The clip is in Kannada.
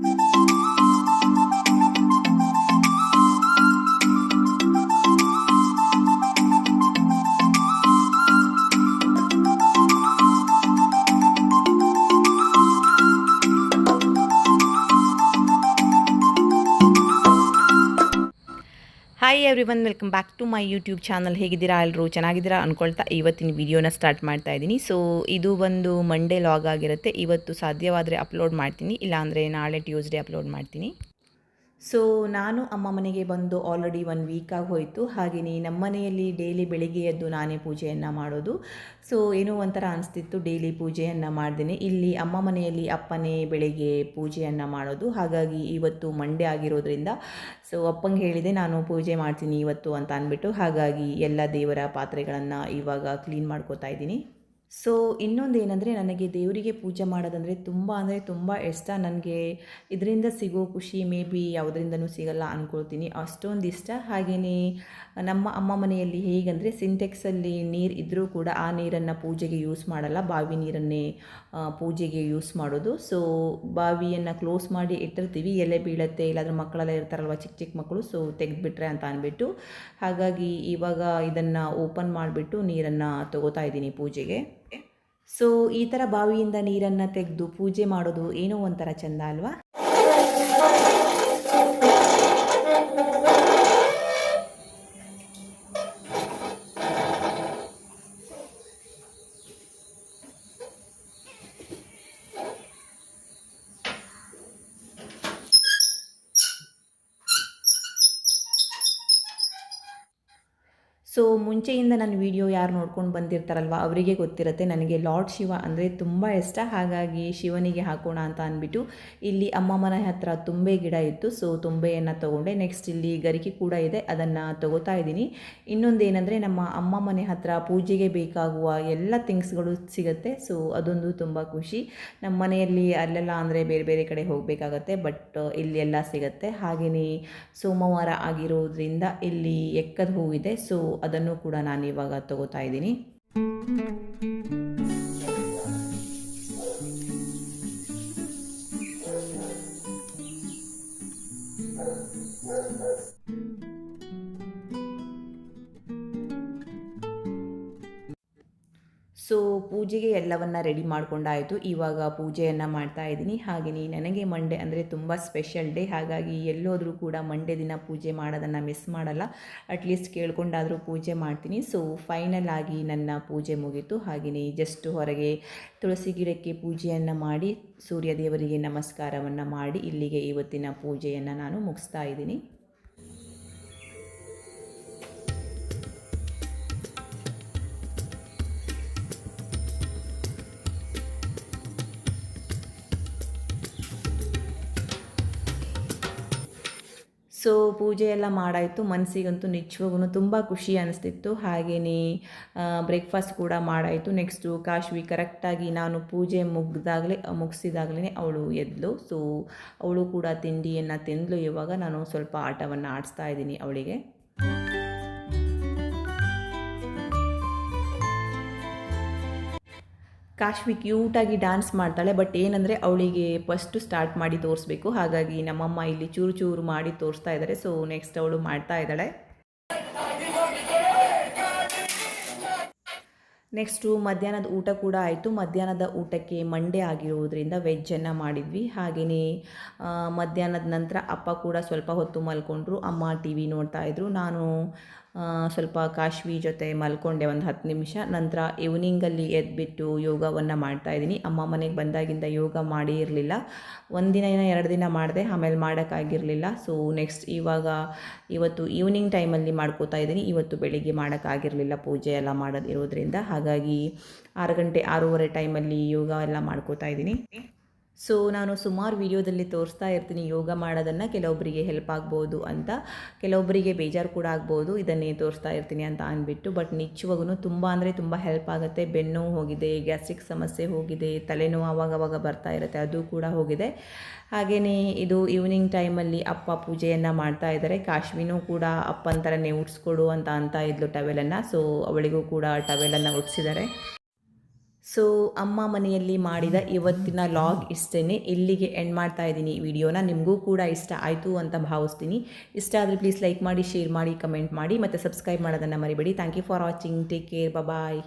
Thank you hi everyone welcome back to my YouTube channel ಹೇಗಿದ್ದೀರಾ? ಎಲ್ಲರೂ ಚೆನ್ನಾಗಿದ್ದೀರಾ ಅಂದ್ಕೊಳ್ತಾ ಇವತ್ತಿನ ವಿಡಿಯೋನ ಸ್ಟಾರ್ಟ್ ಮಾಡ್ತಾ ಇದ್ದೀನಿ. ಸೊ ಇದು ಒಂದು ಮಂಡೇ ಲಾಗ್ ಆಗಿರುತ್ತೆ. ಇವತ್ತು ಸಾಧ್ಯವಾದರೆ ಅಪ್ಲೋಡ್ ಮಾಡ್ತೀನಿ. ಇಲ್ಲಾಂದರೆ ನಾಳೆ ಟ್ಯೂಸ್ಡೇ ಅಪ್ಲೋಡ್ ಮಾಡ್ತೀನಿ. ಸೊ ನಾನು ಅಮ್ಮ ಮನೆಗೆ ಬಂದು ಆಲ್ರೆಡಿ ಒನ್ ವೀಕ್ ಆಗಿ ಹೋಯಿತು. ಹಾಗೆಯೇ ನಮ್ಮ ಮನೆಯಲ್ಲಿ ಡೈಲಿ ಬೆಳಿಗ್ಗೆ ಎದ್ದು ನಾನೇ ಪೂಜೆಯನ್ನು ಮಾಡೋದು. ಸೊ ಏನೋ ಒಂಥರ ಅನಿಸ್ತಿತ್ತು ಡೈಲಿ ಪೂಜೆಯನ್ನು ಮಾಡ್ದೇನೆ. ಇಲ್ಲಿ ಅಮ್ಮ ಮನೆಯಲ್ಲಿ ಅಪ್ಪನೇ ಬೆಳಿಗ್ಗೆ ಪೂಜೆಯನ್ನು ಮಾಡೋದು. ಹಾಗಾಗಿ ಇವತ್ತು ಮಂಡೆ ಆಗಿರೋದ್ರಿಂದ ಸೊ ಅಪ್ಪಂಗೆ ಹೇಳಿದೆ, ನಾನು ಪೂಜೆ ಮಾಡ್ತೀನಿ ಇವತ್ತು ಅಂತ ಅಂದ್ಬಿಟ್ಟು. ಹಾಗಾಗಿ ಎಲ್ಲ ದೇವರ ಪಾತ್ರೆಗಳನ್ನು ಇವಾಗ ಕ್ಲೀನ್ ಮಾಡ್ಕೋತಾ ಇದ್ದೀನಿ. ಸೊ ಇನ್ನೊಂದು ಏನಂದರೆ ನನಗೆ ದೇವರಿಗೆ ಪೂಜೆ ಮಾಡೋದಂದರೆ ತುಂಬ ಅಂದರೆ ತುಂಬ ಇಷ್ಟ. ನನಗೆ ಇದರಿಂದ ಸಿಗೋ ಖುಷಿ ಮೇ ಬಿ ಯಾವುದರಿಂದನೂ ಸಿಗಲ್ಲ ಅಂದ್ಕೊಳ್ತೀನಿ ಅಷ್ಟೊಂದು ಇಷ್ಟ. ಹಾಗೆಯೇ ನಮ್ಮ ಅಮ್ಮ ಮನೆಯಲ್ಲಿ ಹೇಗಂದರೆ ಸಿಂಟೆಕ್ಸಲ್ಲಿ ನೀರು ಇದ್ದರೂ ಕೂಡ ಆ ನೀರನ್ನು ಪೂಜೆಗೆ ಯೂಸ್ ಮಾಡಲ್ಲ. ಬಾವಿ ನೀರನ್ನೇ ಪೂಜೆಗೆ ಯೂಸ್ ಮಾಡೋದು. ಸೊ ಬಾವಿಯನ್ನು ಕ್ಲೋಸ್ ಮಾಡಿ ಇಟ್ಟಿರ್ತೀವಿ. ಎಲೆ ಬೀಳತ್ತೆ, ಇಲ್ಲಾಂದ್ರೆ ಮಕ್ಕಳೆಲ್ಲ ಇರ್ತಾರಲ್ವ ಚಿಕ್ಕ ಚಿಕ್ಕ ಮಕ್ಕಳು ಸೊ ತೆಗೆದುಬಿಟ್ರೆ ಅಂತ ಅಂದ್ಬಿಟ್ಟು ಹಾಗಾಗಿ ಇವಾಗ ಇದನ್ನು ಓಪನ್ ಮಾಡಿಬಿಟ್ಟು ನೀರನ್ನು ತಗೋತಾ ಇದ್ದೀನಿ ಪೂಜೆಗೆ. ಸೊ ಈ ಥರ ಬಾವಿಯಿಂದ ನೀರನ್ನು ತೆಗೆದು ಪೂಜೆ ಮಾಡೋದು ಏನೋ ಒಂಥರ ಚಂದ ಅಲ್ವಾ? ಸೊ ಮುಂಚೆಯಿಂದ ನನ್ನ ವಿಡಿಯೋ ಯಾರು ನೋಡ್ಕೊಂಡು ಬಂದಿರ್ತಾರಲ್ವ, ಅವರಿಗೆ ಗೊತ್ತಿರುತ್ತೆ, ನನಗೆ ಲಾರ್ಡ್ ಶಿವ ಅಂದರೆ ತುಂಬ ಇಷ್ಟ. ಹಾಗಾಗಿ ಶಿವನಿಗೆ ಹಾಕೋಣ ಅಂತ ಅಂದ್ಬಿಟ್ಟು ಇಲ್ಲಿ ಅಮ್ಮ ಮನೆ ಹತ್ರ ತುಂಬೆ ಗಿಡ ಇತ್ತು. ಸೊ ತುಂಬೆಯನ್ನು ತೊಗೊಂಡೆ. ನೆಕ್ಸ್ಟ್ ಇಲ್ಲಿ ಗರಿಕೆ ಕೂಡ ಇದೆ. ಅದನ್ನು ತಗೋತಾ ಇದ್ದೀನಿ. ಇನ್ನೊಂದು ಏನಂದರೆ ನಮ್ಮ ಅಮ್ಮ ಮನೆ ಹತ್ರ ಪೂಜೆಗೆ ಬೇಕಾಗುವ ಎಲ್ಲ ಥಿಂಗ್ಸ್ಗಳು ಸಿಗುತ್ತೆ. ಸೊ ಅದೊಂದು ತುಂಬ ಖುಷಿ. ನಮ್ಮ ಮನೆಯಲ್ಲಿ ಅಲ್ಲೆಲ್ಲ ಅಂದರೆ ಬೇರೆ ಬೇರೆ ಕಡೆ ಹೋಗಬೇಕಾಗತ್ತೆ ಬಟ್ ಇಲ್ಲಿ ಎಲ್ಲ ಸಿಗುತ್ತೆ. ಹಾಗೆಯೇ ಸೋಮವಾರ ಆಗಿರೋದ್ರಿಂದ ಇಲ್ಲಿ ಎಕ್ಕದ ಹೂವಿದೆ. ಸೊ ಅದನ್ನು ಕೂಡ ನಾನು ಇವಾಗ ತಗೋತಾ ಇದ್ದೀನಿ. ಸೊ ಪೂಜೆಗೆ ಎಲ್ಲವನ್ನ ರೆಡಿ ಮಾಡ್ಕೊಂಡಾಯಿತು. ಇವಾಗ ಪೂಜೆಯನ್ನು ಮಾಡ್ತಾ ಇದ್ದೀನಿ. ಹಾಗೆಯೇ ನನಗೆ ಮಂಡೆ ಅಂದರೆ ತುಂಬ ಸ್ಪೆಷಲ್ ಡೇ. ಹಾಗಾಗಿ ಎಲ್ಲೋದ್ರೂ ಕೂಡ ಮಂಡೆ ದಿನ ಪೂಜೆ ಮಾಡೋದನ್ನು ಮಿಸ್ ಮಾಡಲ್ಲ. ಅಟ್ಲೀಸ್ಟ್ ಕೇಳ್ಕೊಂಡಾದರೂ ಪೂಜೆ ಮಾಡ್ತೀನಿ. ಸೊ ಫೈನಲ್ ಆಗಿ ನನ್ನ ಪೂಜೆ ಮುಗೀತು. ಹಾಗೆಯೇ ಜಸ್ಟ್ ಹೊರಗೆ ತುಳಸಿ ಗಿಡಕ್ಕೆ ಪೂಜೆಯನ್ನು ಮಾಡಿ ಸೂರ್ಯ ದೇವರಿಗೆ ನಮಸ್ಕಾರವನ್ನು ಮಾಡಿ ಇಲ್ಲಿಗೆ ಇವತ್ತಿನ ಪೂಜೆಯನ್ನು ನಾನು ಮುಗಿಸ್ತಾ ಇದ್ದೀನಿ. ಸೊ ಪೂಜೆ ಎಲ್ಲ ಮಾಡಾಯಿತು ಮನಸ್ಸಿಗಂತೂ ನಿಜವಾಗೂ ತುಂಬ ಖುಷಿ ಅನಿಸ್ತಿತ್ತು. ಹಾಗೆಯೇ ಬ್ರೇಕ್ಫಾಸ್ಟ್ ಕೂಡ ಮಾಡಾಯಿತು. ನೆಕ್ಸ್ಟು ಕಾಶ್ವಿ ಕರೆಕ್ಟಾಗಿ ನಾನು ಪೂಜೆ ಮುಗ್ದಾಗಲೇ ಮುಗಿಸಿದಾಗಲೇ ಅವಳು ಎದ್ಲು. ಸೊ ಅವಳು ಕೂಡ ತಿಂಡಿಯನ್ನು ತಿಂದಳು ಇವಾಗ ನಾನು ಸ್ವಲ್ಪ ಆಟವನ್ನು ಆಡಿಸ್ತಾ ಇದ್ದೀನಿ ಅವಳಿಗೆ. ಕಾಶ್ವಿ ಕ್ಯೂಟಾಗಿ ಡ್ಯಾನ್ಸ್ ಮಾಡ್ತಾಳೆ, ಬಟ್ ಏನಂದರೆ ಅವಳಿಗೆ ಫಸ್ಟು ಸ್ಟಾರ್ಟ್ ಮಾಡಿ ತೋರಿಸ್ಬೇಕು. ಹಾಗಾಗಿ ನಮ್ಮಮ್ಮ ಇಲ್ಲಿ ಚೂರು ಚೂರು ಮಾಡಿ ತೋರಿಸ್ತಾ ಇದ್ದಾರೆ ಸೊ ನೆಕ್ಸ್ಟ್ ಅವಳು ಮಾಡ್ತಾ ಇದ್ದಾಳೆ ನೆಕ್ಸ್ಟು ಮಧ್ಯಾಹ್ನದ ಊಟ ಕೂಡ ಆಯಿತು. ಮಧ್ಯಾಹ್ನದ ಊಟಕ್ಕೆ ಮಂಡೆ ಆಗಿರುವುದರಿಂದ ವೆಜ್ಜನ್ನು ಮಾಡಿದ್ವಿ. ಹಾಗೆಯೇ ಮಧ್ಯಾಹ್ನದ ನಂತರ ಅಪ್ಪ ಕೂಡ ಸ್ವಲ್ಪ ಹೊತ್ತು ಮಲ್ಕೊಂಡ್ರು. ಅಮ್ಮ ಟಿ ವಿ ನೋಡ್ತಾಯಿದ್ರು ನಾನು ಸ್ವಲ್ಪ ಕಾಶ್ವಿ ಜೊತೆ ಮಲ್ಕೊಂಡೆ ಒಂದು ಹತ್ತು ನಿಮಿಷ. ನಂತರ ಈವ್ನಿಂಗಲ್ಲಿ ಎದ್ಬಿಟ್ಟು ಯೋಗವನ್ನು ಮಾಡ್ತಾಯಿದ್ದೀನಿ ಅಮ್ಮ ಮನೆಗೆ ಬಂದಾಗಿಂದ ಯೋಗ ಮಾಡಿ ಇರಲಿಲ್ಲ. ಒಂದಿನ ಏನ ಎರಡು ದಿನ ಮಾಡಿದೆ, ಆಮೇಲೆ ಮಾಡೋಕ್ಕಾಗಿರಲಿಲ್ಲ ಸೊ ನೆಕ್ಸ್ಟ್ ಇವಾಗ ಇವತ್ತು ಈವ್ನಿಂಗ್ ಟೈಮಲ್ಲಿ ಮಾಡ್ಕೋತಾ ಇದ್ದೀನಿ. ಇವತ್ತು ಬೆಳಿಗ್ಗೆ ಮಾಡೋಕ್ಕಾಗಿರಲಿಲ್ಲ ಪೂಜೆ ಎಲ್ಲ ಮಾಡೋದಿರೋದ್ರಿಂದ. ಹಾಗಾಗಿ ಆರು ಗಂಟೆ ಆರೂವರೆ ಟೈಮಲ್ಲಿ ಯೋಗ ಎಲ್ಲ ಮಾಡ್ಕೋತಾ ಇದ್ದೀನಿ. ಸೊ ನಾನು ಸುಮಾರು ವಿಡಿಯೋದಲ್ಲಿ ತೋರಿಸ್ತಾ ಇರ್ತೀನಿ, ಯೋಗ ಮಾಡೋದನ್ನು ಕೆಲವೊಬ್ಬರಿಗೆ ಹೆಲ್ಪ್ ಆಗ್ಬೋದು ಅಂತ. ಕೆಲವೊಬ್ಬರಿಗೆ ಬೇಜಾರು ಕೂಡ ಆಗ್ಬೋದು, ಇದನ್ನೇ ತೋರಿಸ್ತಾ ಇರ್ತೀನಿ ಅಂತ ಅಂದ್ಬಿಟ್ಟು. ಬಟ್ ನಿಜವಾಗೂ ತುಂಬ ಅಂದರೆ ತುಂಬ ಹೆಲ್ಪ್ ಆಗುತ್ತೆ. ಬೆನ್ನು ಹೋಗಿದೆ ಗ್ಯಾಸ್ಟ್ರಿಕ್ ಸಮಸ್ಯೆ ಹೋಗಿದೆ, ತಲೆನೋವು ಆವಾಗವಾಗ ಬರ್ತಾ ಇರುತ್ತೆ, ಅದು ಕೂಡ ಹೋಗಿದೆ. ಹಾಗೆಯೇ ಇದು ಈವ್ನಿಂಗ್ ಟೈಮಲ್ಲಿ ಅಪ್ಪ ಪೂಜೆಯನ್ನು ಮಾಡ್ತಾ ಇದ್ದಾರೆ. ಕಾಶ್ಮೀನೂ ಕೂಡ ಅಪ್ಪನ ಥರನೇ ಉಡ್ಸ್ಕೊಡು ಅಂತ ಅಂತ ಇದ್ಲು ಟವೆಲನ್ನು ಸೊ ಅವಳಿಗೂ ಕೂಡ ಟವೆಲನ್ನು ಉಡ್ಸಿದ್ದಾರೆ. ಸೊ ಅಮ್ಮ ಮನೆಯಲ್ಲಿ ಮಾಡಿದ ಇವತ್ತಿನ ಲಾಗ್ ಇಷ್ಟೇ ಇಲ್ಲಿಗೆ ಎಂಡ್ ಮಾಡ್ತಾ ಇದ್ದೀನಿ ಈ ವಿಡಿಯೋನ. ನಿಮಗೂ ಕೂಡ ಇಷ್ಟ ಆಯಿತು ಅಂತ ಭಾವಿಸ್ತೀನಿ. ಇಷ್ಟ ಆದರೆ ಪ್ಲೀಸ್ ಲೈಕ್ ಮಾಡಿ ಶೇರ್ ಮಾಡಿ ಕಮೆಂಟ್ ಮಾಡಿ, ಮತ್ತು ಸಬ್ಸ್ಕ್ರೈಬ್ ಮಾಡೋದನ್ನು ಮರಿಬೇಡಿ. Thank you for watching take care bye